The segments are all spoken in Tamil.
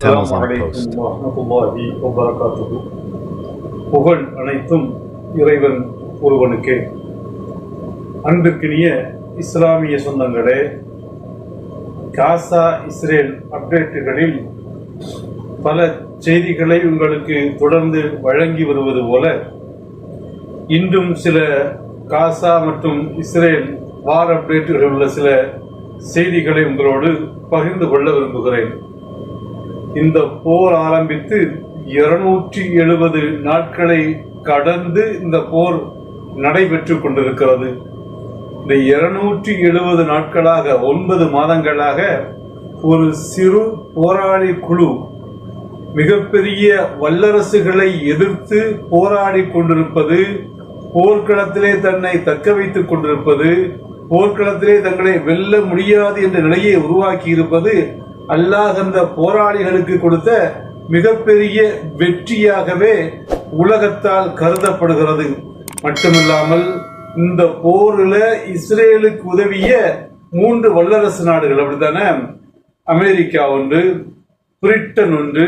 Tunnels on post. புகழ் அனைத்தும் இறைவன் ஒருவனுக்கே அன்பிற்கினிய இஸ்லாமிய சொந்தங்களே காசா இஸ்ரேல் அப்டேட்டுகளில் பல செய்திகளை உங்களுக்கு தொடர்ந்து வழங்கி வருவது போல இன்றும் சில காசா மற்றும் இஸ்ரேல் வார் அப்டேட்டுகளில் உள்ள சில செய்திகளை உங்களோடு பகிர்ந்து கொள்ள விரும்புகிறேன் இந்த போர் ஆரம்பித்து இருநூற்றி எழுபது நாட்களை கடந்து இந்த போர் நடைபெற்று கொண்டிருக்கிறது. இந்த இருநூற்றி எழுபது நாட்களாக ஒன்பது மாதங்களாக ஒரு சிறு போராளி குழு மிகப்பெரிய வல்லரசுகளை எதிர்த்து போராடி கொண்டிருப்பது போர்க்களத்திலே தன்னை தக்க வைத்துக் கொண்டிருப்பது போர்க்களத்திலே தங்களை வெல்ல முடியாது என்ற நிலையை உருவாக்கி இருப்பது அல்லாஹ் அந்த போராளிகளுக்கு கொடுத்த மிகப்பெரிய வெற்றியாகவே உலகத்தால் கருதப்படுகிறது. மட்டுமில்லாமல் இந்த போரில் இஸ்ரேலுக்கு உதவிய மூன்று வல்லரசு நாடுகள் அப்படித்தானே? அமெரிக்கா ஒன்று பிரிட்டன் ஒன்று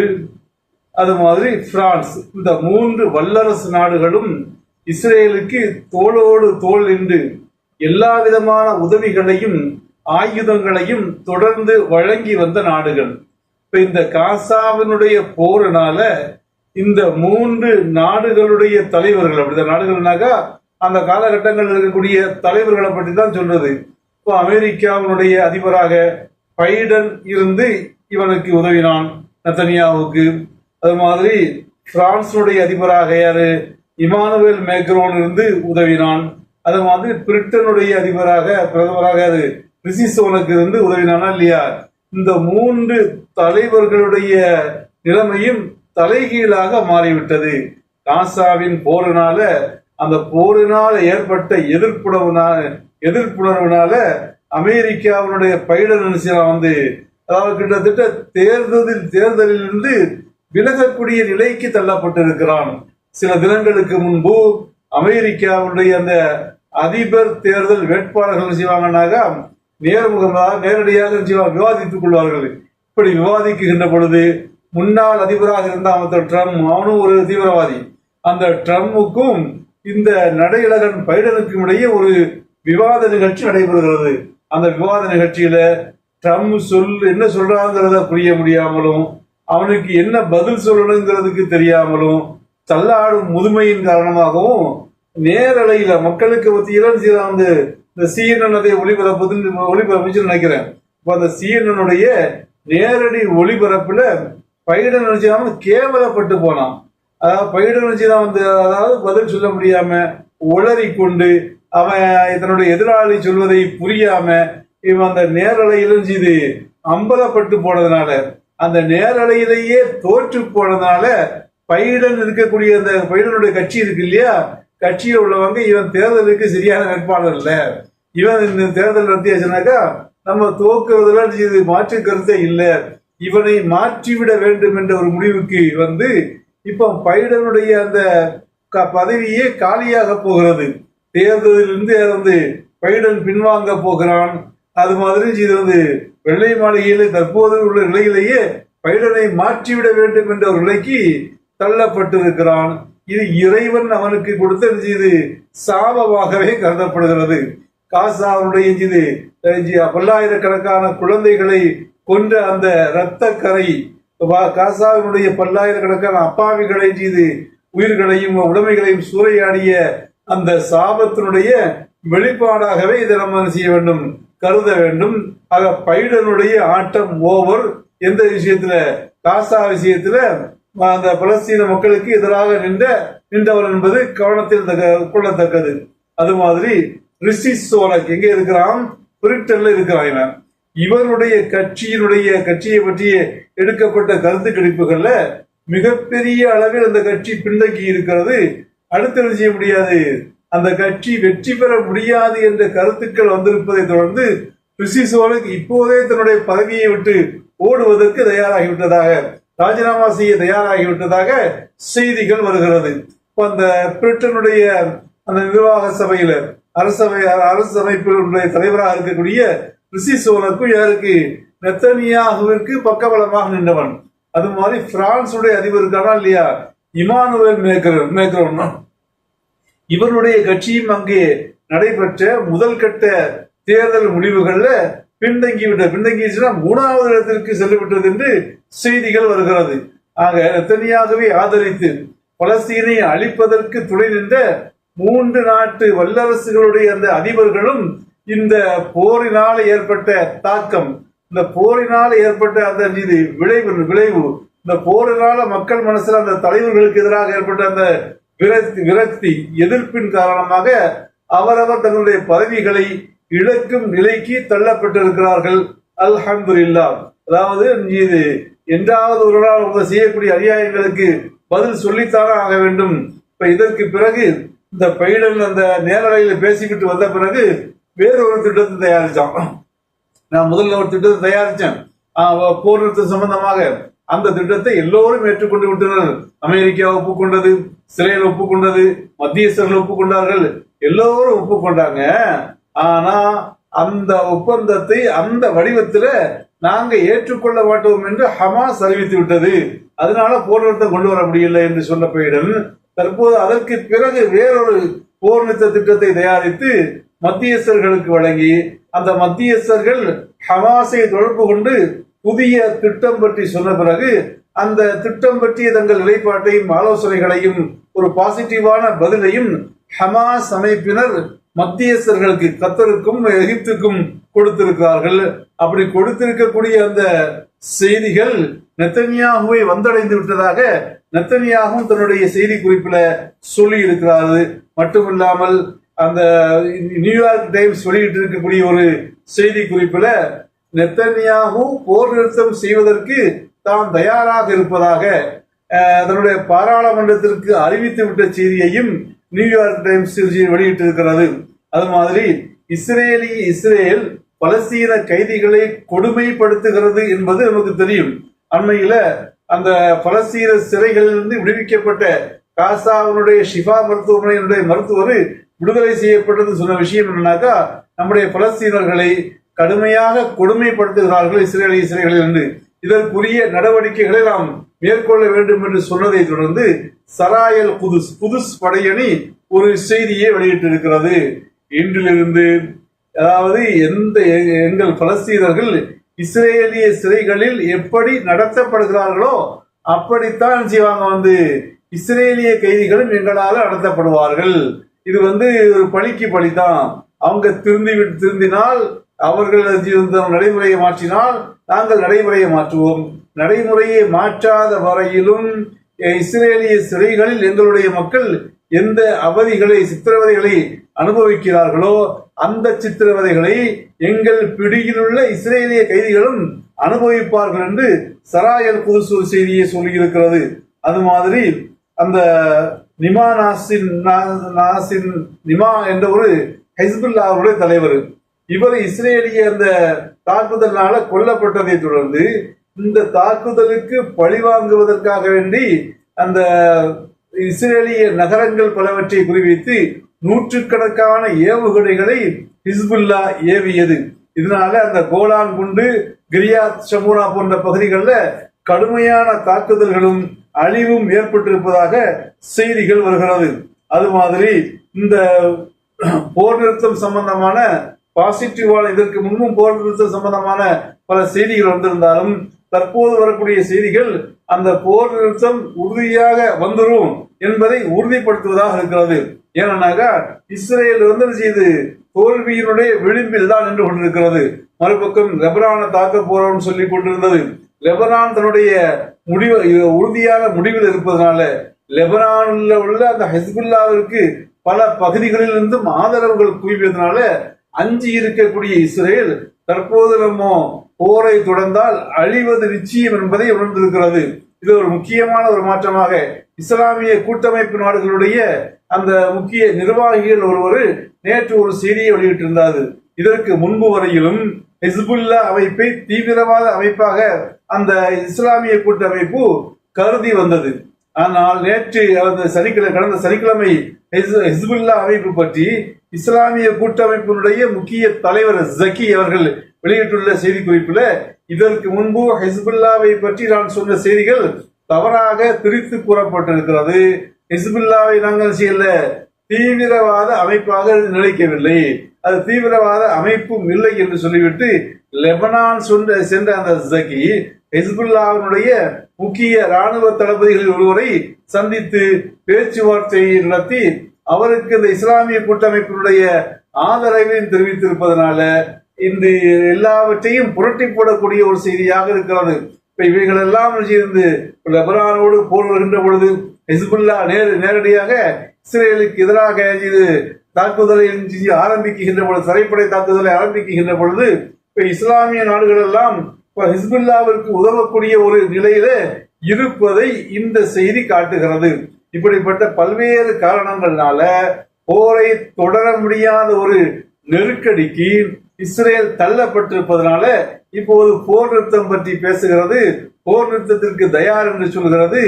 அது மாதிரி பிரான்ஸ். இந்த மூன்று வல்லரசு நாடுகளும் இஸ்ரேலுக்கு தோளோடு தோல் நின்று எல்லா விதமான உதவிகளையும் ஆயுதங்களையும் தொடர்ந்து வழங்கி வந்த நாடுகள். இப்ப இந்த காசாவினுடைய போரினால இந்த மூன்று நாடுகளுடைய தலைவர்கள் அப்படி நாடுகள்னாக்கா அந்த காலகட்டங்களில் இருக்கக்கூடிய தலைவர்களை பற்றி தான் சொல்றது. இப்போ அமெரிக்காவினுடைய அதிபராக பைடன் இருந்து இவனுக்கு உதவினான் நத்தனியாவுக்கு. அது மாதிரி பிரான்ஸுடைய அதிபராக யாரு? இமானுவேல் மேக்ரோன் இருந்து உதவினான். அது மாதிரி பிரிட்டனுடைய அதிபராக பிரதமராக அது ரிசிசோனுக்கு வந்து உதவினானா இல்லையா? இந்த மூன்று தலைவர்களுடைய நிலைமையும் தலைகீழாக மாறிவிட்டது. காசாவின் போரினால அந்த போரினால் ஏற்பட்ட எதிர்ப்புணர்வுனால எதிர்ப்புணர்வுனால அமெரிக்காவினுடைய பைடன் நினைச்சான் வந்து அதாவது கிட்டத்தட்ட தேர்தலில் தேர்தலில் இருந்து விலகக்கூடிய நிலைக்கு தள்ளப்பட்டிருக்கிறான். சில தினங்களுக்கு முன்பு அமெரிக்காவுடைய அந்த அதிபர் தேர்தல் வேட்பாளர்கள் செய்வாங்கன்னாக நேர்முகமாக நேரடியாக என்ன விவாதித்துக் கொள்வார்கள். இப்படி விவாதிக்கின்ற பொழுது முன்னாள் அதிபராக இருந்த அமைச்சர் ட்ரம்ப் அவனும் ஒரு தீவிரவாதி. அந்த ட்ரம்புக்கும் இந்த நடையிலகன் பைடனுக்கும் இடையே ஒரு விவாத நிகழ்ச்சி நடைபெறுகிறது. அந்த விவாத நிகழ்ச்சியில ட்ரம்ப் சொல் என்ன சொல்றாங்கிறத புரிய முடியாமலும் அவனுக்கு என்ன பதில் சொல்லணுங்கிறதுக்கு தெரியாமலும் தள்ளாடும் முதுமையின் காரணமாகவும் நேரலையில மக்களுக்கு மத்தியில சில வந்து இந்த சிஎன்என் ஒளிபரப்பு ஒளிபரப்புன்னு நினைக்கிறேன். இப்போ அந்த சிஎன்எனுடைய நேரடி ஒளிபரப்புல பைடன் நினைச்சாம கேவலப்பட்டு போனான். அதாவது பைடன் நினைச்சுதான் வந்து அதாவது பதில் சொல்ல முடியாம உளறி கொண்டு அவன் தன்னுடைய எதிராளி சொல்வதை புரியாம இவன் அந்த நேரலையிலும் இது அம்பலப்பட்டு போனதுனால அந்த நேரலையிலேயே தோற்று போனதுனால பைடன் இருக்கக்கூடிய அந்த பைடனுடைய கட்சி இருக்கு இல்லையா? கட்சியில் உள்ளவங்க இவன் தேர்தலுக்கு சரியான வேட்பாளர் இல்லை. இவன் இந்த தேர்தல் நடத்தியாச்சுனாக்கா நம்ம தோக்குறதுல இது மாற்று கருத்தே இல்லை. இவனை மாற்றிவிட வேண்டும் என்ற ஒரு முடிவுக்கு வந்து இப்போ பைடனுடைய அந்த க- பதவியே காலியாக போகிறது. தேர்தலிலிருந்து வந்து பைடன் பின்வாங்க போகிறான். அது மாதிரி இது வந்து வெள்ளை மாளிகையில தற்போது உள்ள நிலையிலேயே பைடனை மாற்றிவிட வேண்டும் என்ற ஒரு நிலைக்கு தள்ளப்பட்டிருக்கிறான். இது இறைவன் அவனுக்கு கொடுத்த இது சாபமாகவே கருதப்படுகிறது. காசாவுடைய இது பல்லாயிரக்கணக்கான குழந்தைகளை கொன்ற அந்த இரத்த கரை வா- காசாவினுடைய பல்லாயிரக்கணக்கான அப்பாவிகளை செய்து உயிர்களையும் உடைமைகளையும் சூறையாடிய அந்த சாபத்தினுடைய வெளிப்பாடாகவே இதை நம்ம செய்ய வேண்டும்? கருத வேண்டும். ஆக பைடனுடைய ஆட்டம் ஓவர் எந்த விஷயத்துல? காசா விஷயத்துல அந்த பலஸ்தீன மக்களுக்கு எதிராக நின்ற நின்றவர் என்பது கவனத்தில் தக்க- கொள்ளத்தக்கது. அது மாதிரி ரிஷி சோனக் எங்க இருக்கிறான்? பிரிட்டன்ல இருக்கிறான் இவன் இவருடைய கட்சியினுடைய கட்சியை பற்றிய எடுக்கப்பட்ட கருத்து கணிப்புகள்ல மிகப்பெரிய அளவில் அந்த கட்சி பின்தங்கி இருக்கிறது. அடுத்தது செய்ய முடியாது? அந்த கட்சி வெற்றி பெற முடியாது என்ற கருத்துக்கள் வந்திருப்பதை தொடர்ந்து ரிஷி சோனக் இப்போதே தன்னுடைய பதவியை விட்டு ஓடுவதற்கு தயாராகிவிட்டதாக ராஜினாமா செய்ய தயாராகிவிட்டதாக செய்திகள் வருகிறது. இப்போ அந்த பிரிட்டனுடைய அந்த நிர்வாக சபையில அரசவை அரசு அமைப்பினுடைய தலைவராக இருக்கக்கூடிய ரிஷி சோனக்கும் யாருக்கு? நெத்தனியாகவிற்கு பக்கபலமாக நின்றவன். அது மாதிரி பிரான்சுடைய அதிபர் இல்லையா? இமானுவேல் மேக்கர் மேக்ரோன். இவருடைய கட்சியும் அங்கே நடைபெற்ற முதல் கட்ட தேர்தல் முடிவுகள்ல பின்தங்கி விட்ட மூணாவது இடத்திற்கு சென்று என்று செய்திகள் வருகிறது. ஆக தனியாகவே ஆதரித்து பலஸ்தீனை அழிப்பதற்கு துணை நின்ற மூன்று நாட்டு வல்லரசுகளுடைய அந்த அதிபர்களும் இந்த போரினால் ஏற்பட்ட தாக்கம் இந்த போரினால் ஏற்பட்ட அந்த இது விளைவு விளைவு இந்த போரினால மக்கள் மனசுல அந்த தலைவர்களுக்கு எதிராக ஏற்பட்ட அந்த விரக்தி விரக்தி எதிர்ப்பின் காரணமாக அவரவர் தங்களுடைய பதவிகளை இழக்கும் நிலைக்கு தள்ளப்பட்டிருக்கிறார்கள். அல்ஹம்துலில்லா. அதாவது இது என்றாவது ஒரு நாள் அவங்க செய்யக்கூடிய அநியாயங்களுக்கு பதில் சொல்லித்தானே ஆக வேண்டும். இப்ப இதற்கு பிறகு இந்த பைடன் அந்த நேரலையில பேசிக்கிட்டு வந்த பிறகு வேறொரு திட்டத்தை தயாரிச்சான். நான் முதல்ல ஒரு திட்டத்தை தயாரிச்சேன். போர் நிறுத்தம் சம்பந்தமாக அந்த திட்டத்தை எல்லோரும் ஏற்றுக்கொண்டு விட்டனர். அமெரிக்கா ஒப்புக்கொண்டது இஸ்ரேல் ஒப்புக்கொண்டது மத்தியஸ்தர்கள் ஒப்புக்கொண்டார்கள். எல்லோரும் ஒப்புக்கொண்டாங்க. ஆனா அந்த ஒப்பந்தத்தை அந்த வடிவத்துல நாங்க ஏற்றுக்கொள்ள மாட்டோம் என்று ஹமாஸ் அறிவித்து விட்டது. அதனால போர் நிறுத்தம் கொண்டு வர முடியல என்று சொன்ன பைடன் தற்போது அதற்கு பிறகு வேறொரு போர் நிறுத்த திட்டத்தை தயாரித்து மத்தியஸ்தர்களுக்கு வழங்கி அந்த மத்தியஸ்தர்கள் ஹமாஸை தொடர்பு கொண்டு புதிய திட்டம் பற்றி சொன்ன பிறகு அந்த திட்டம் பற்றிய தங்கள் நிலைப்பாட்டையும் ஆலோசனைகளையும் ஒரு பாசிட்டிவான பதிலையும் ஹமாஸ் அமைப்பினர் மத்தியஸ்தர்களுக்கு கத்தருக்கும் எகிப்துக்கும் கொடுத்திருக்கிறார்கள். அப்படி கொடுத்திருக்கக்கூடிய அந்த செய்திகள் நெத்தனியாகவே வந்தடைந்து விட்டதாக நெத்தனியாகவும் தன்னுடைய செய்தி குறிப்பில் சொல்லி இருக்கிறாரு. மட்டுமில்லாமல் அந்த நியூயார்க் டைம்ஸ் வெளியிட்டு இருக்கக்கூடிய ஒரு செய்தி குறிப்பில் நெத்தனியாகவும் போர் நிறுத்தம் செய்வதற்கு தாம் தயாராக இருப்பதாக தன்னுடைய பாராளுமன்றத்திற்கு அறிவித்து விட்ட செய்தியையும் நியூயார்க் டைம்ஸ் வெளியிட்டிருக்கிறது. அது மாதிரி இஸ்ரேலி இஸ்ரேல் பலஸ்தீன கைதிகளை கொடுமைப்படுத்துகிறது என்பது நமக்கு தெரியும். அண்மையில அந்த பலஸ்தீன சிறைகளிலிருந்து விடுவிக்கப்பட்ட காசாவினுடைய ஷிஃபா மருத்துவமனையினுடைய மருத்துவர் விடுதலை செய்யப்பட்டது சொன்ன விஷயம் என்னன்னாக்கா நம்முடைய பலஸ்தீனர்களை கடுமையாக கொடுமைப்படுத்துகிறார்கள் இஸ்ரேலிய சிறைகளில் என்று இதற்குரிய நடவடிக்கைகளை நாம் மேற்கொள்ள வேண்டும் என்று சொன்னதை தொடர்ந்து சராயல் புதுஸ் புதுஸ் படையணி ஒரு செய்தியை வெளியிட்டிருக்கிறது. இன்றிலிருந்து அதாவது எந்த எங்கள் பலஸ்தீனர்கள் இஸ்ரேலிய சிறைகளில் எப்படி நடத்தப்படுகிறார்களோ அப்படித்தான் செய்வாங்க வந்து இஸ்ரேலிய கைதிகளும் எங்களால் நடத்தப்படுவார்கள். இது வந்து ஒரு பழிக்கு பழிதான். அவங்க திருந்தி விட்டு திருந்தினால் அவர்கள் நடைமுறையை மாற்றினால் நாங்கள் நடைமுறையை மாற்றுவோம். நடைமுறையை மாற்றாத வரையிலும் இஸ்ரேலிய சிறைகளில் எங்களுடைய மக்கள் எந்த அவதிகளை சித்திரவதைகளை அனுபவிக்கிறார்களோ அந்த சித்திரவதைகளை எங்கள் பிடியிலுள்ள இஸ்ரேலிய கைதிகளும் அனுபவிப்பார்கள் என்று சராயல் கூசு செய்தியை சொல்லியிருக்கிறது. அது மாதிரி அந்த நிமா நாசின் நாசின் நிமா என்ற ஒரு ஹைஸ்புல்லாவுடைய தலைவர் இவர் இஸ்ரேலிய அந்த தாக்குதல்னால கொல்லப்பட்டதை தொடர்ந்து இந்த தாக்குதலுக்கு பழிவாங்குவதற்காக வேண்டி அந்த இஸ்ரேலிய நகரங்கள் பலவற்றை குறிவைத்து நூற்றுக்கணக்கான ஏவுகணைகளை ஹிஸ்புல்லா ஏவியது. இதனால அந்த கோலான் குண்டு கிரியாத் ஷமூனா போன்ற பகுதிகளில் கடுமையான தாக்குதல்களும் அழிவும் ஏற்பட்டிருப்பதாக செய்திகள் வருகிறது. அது மாதிரி இந்த போர் நிறுத்தம் சம்பந்தமான பாசிட்டிவான இதற்கு முன்பும் போர் நிறுத்தம் சம்பந்தமான பல செய்திகள் வந்திருந்தாலும் தற்போது வரக்கூடிய செய்திகள் அந்த போர் நிறுத்தம் உறுதியாக வந்துடும் என்பதை உறுதிப்படுத்துவதாக இருக்கிறது. ஏனென்னாக்கா இஸ்ரேல் வந்து செய்து தோல்வியினுடைய விளிம்பில் தான் நின்று கொண்டிருக்கிறது. மறுபக்கம் லெபனானை தாக்க போறோம்னு சொல்லி கொண்டிருந்தது. லெபனான் தன்னுடைய முடிவு உறுதியான முடிவில் இருப்பதனால லெபனானில் உள்ள அந்த ஹெஸ்புல்லாவிற்கு பல பகுதிகளில் இருந்தும் ஆதரவுகள் குவிப்பதனால அஞ்சு இருக்கக்கூடிய இஸ்ரேல் தற்போது நம்ம போரை தொடர்ந்தால் அழிவது நிச்சயம் என்பதை உணர்ந்திருக்கிறது. இது ஒரு முக்கியமான ஒரு மாற்றமாக இஸ்லாமிய கூட்டமைப்பு நாடுகளுடைய அந்த முக்கிய நிர்வாகிகள் ஒருவர் நேற்று ஒரு செய்தியை வெளியிட்டிருந்தார். இதற்கு முன்பு வரையிலும் ஹிஸ்புல்லா அமைப்பை தீவிரவாத அமைப்பாக அந்த இஸ்லாமிய கூட்டமைப்பு கருதி வந்தது. ஆனால் நேற்று அந்த சனிக்கிழமை கடந்த சனிக்கிழமை ஹிஸ்புல்லா அமைப்பு பற்றி இஸ்லாமிய கூட்டமைப்பினுடைய முக்கிய தலைவர் ஜக்கி அவர்கள் வெளியிட்டுள்ள செய்திக்குறிப்பில் இதற்கு முன்பு ஹிஸ்புல்லாவை பற்றி நான் சொன்ன செய்திகள் தவறாக திரித்து கூறப்பட்டிருக்கிறது. ஹிஸ்புல்லாவை நாங்கள் செய்யல. தீவிரவாத அமைப்பாக நினைக்கவில்லை அது தீவிரவாத அமைப்பும் இல்லை என்று சொல்லிவிட்டு லெபனான் சொன்ன சென்ற அந்த ஜக்கி ஹிஸ்புல்லாவினுடைய முக்கிய ராணுவ தளபதிகளில் ஒருவரை சந்தித்து பேச்சுவார்த்தை நடத்தி அவருக்கு இந்த இஸ்லாமிய கூட்டமைப்பினுடைய ஆதரவையும் தெரிவித்திருப்பதனால இன்று எல்லாவற்றையும் புரட்டி போடக்கூடிய ஒரு செய்தியாக இருக்கிறது. இப்ப இவைகள் எல்லாம் இருந்து லெபனானோடு போர் வருகின்ற பொழுது ஹிஸ்புல்லா நேர் நேரடியாக இஸ்ரேலுக்கு எதிராக இது தாக்குதலை ஆரம்பிக்கின்ற பொழுது தரைப்படை தாக்குதலை ஆரம்பிக்கின்ற பொழுது இப்ப இஸ்லாமிய நாடுகள் எல்லாம் இப்ப ஹிஸ்புல்லாவிற்கு உதவக்கூடிய ஒரு நிலையில இருப்பதை இந்த செய்தி காட்டுகிறது. இப்படிப்பட்ட பல்வேறு காரணங்கள்னால போரை தொடர முடியாத ஒரு நெருக்கடிக்கு இஸ்ரேல் தள்ளப்பட்டிருப்பதனால இப்போது போர் நிறுத்தம் பற்றி பேசுகிறது. போர் நிறுத்தத்திற்கு தயார் என்று சொல்கிறது.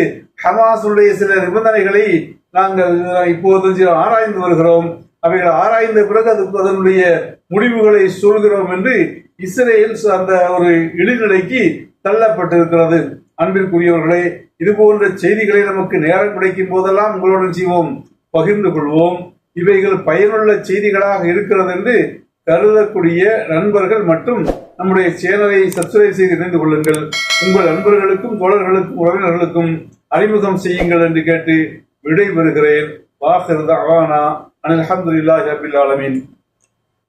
ஹமாசுடைய சில நிபந்தனைகளை நாங்கள் இப்போது ஆராய்ந்து வருகிறோம். அவைகள் ஆராய்ந்த பிறகு அது அதனுடைய முடிவுகளை சொல்கிறோம் என்று இஸ்ரேல் அந்த ஒரு இழிநிலைக்கு தள்ளப்பட்டிருக்கிறது. அன்பிற்குரியவர்களே இது போன்ற செய்திகளை நமக்கு நேரம் கிடைக்கும் போதெல்லாம் உங்களுடன் செய்வோம் பகிர்ந்து கொள்வோம். இவைகள் பயனுள்ள செய்திகளாக இருக்கிறது என்று கருதக்கூடிய நண்பர்கள் மற்றும் நம்முடைய சேனலை சப்ஸ்கிரைப் செய்து இணைந்து கொள்ளுங்கள். உங்கள் நண்பர்களுக்கும் தோழர்களுக்கும் உறவினர்களுக்கும் அறிமுகம் செய்யுங்கள் என்று கேட்டு விடைபெறுகிறேன். வாசர் அவானா அனில் அஹமதுல்லாஹி ரபில்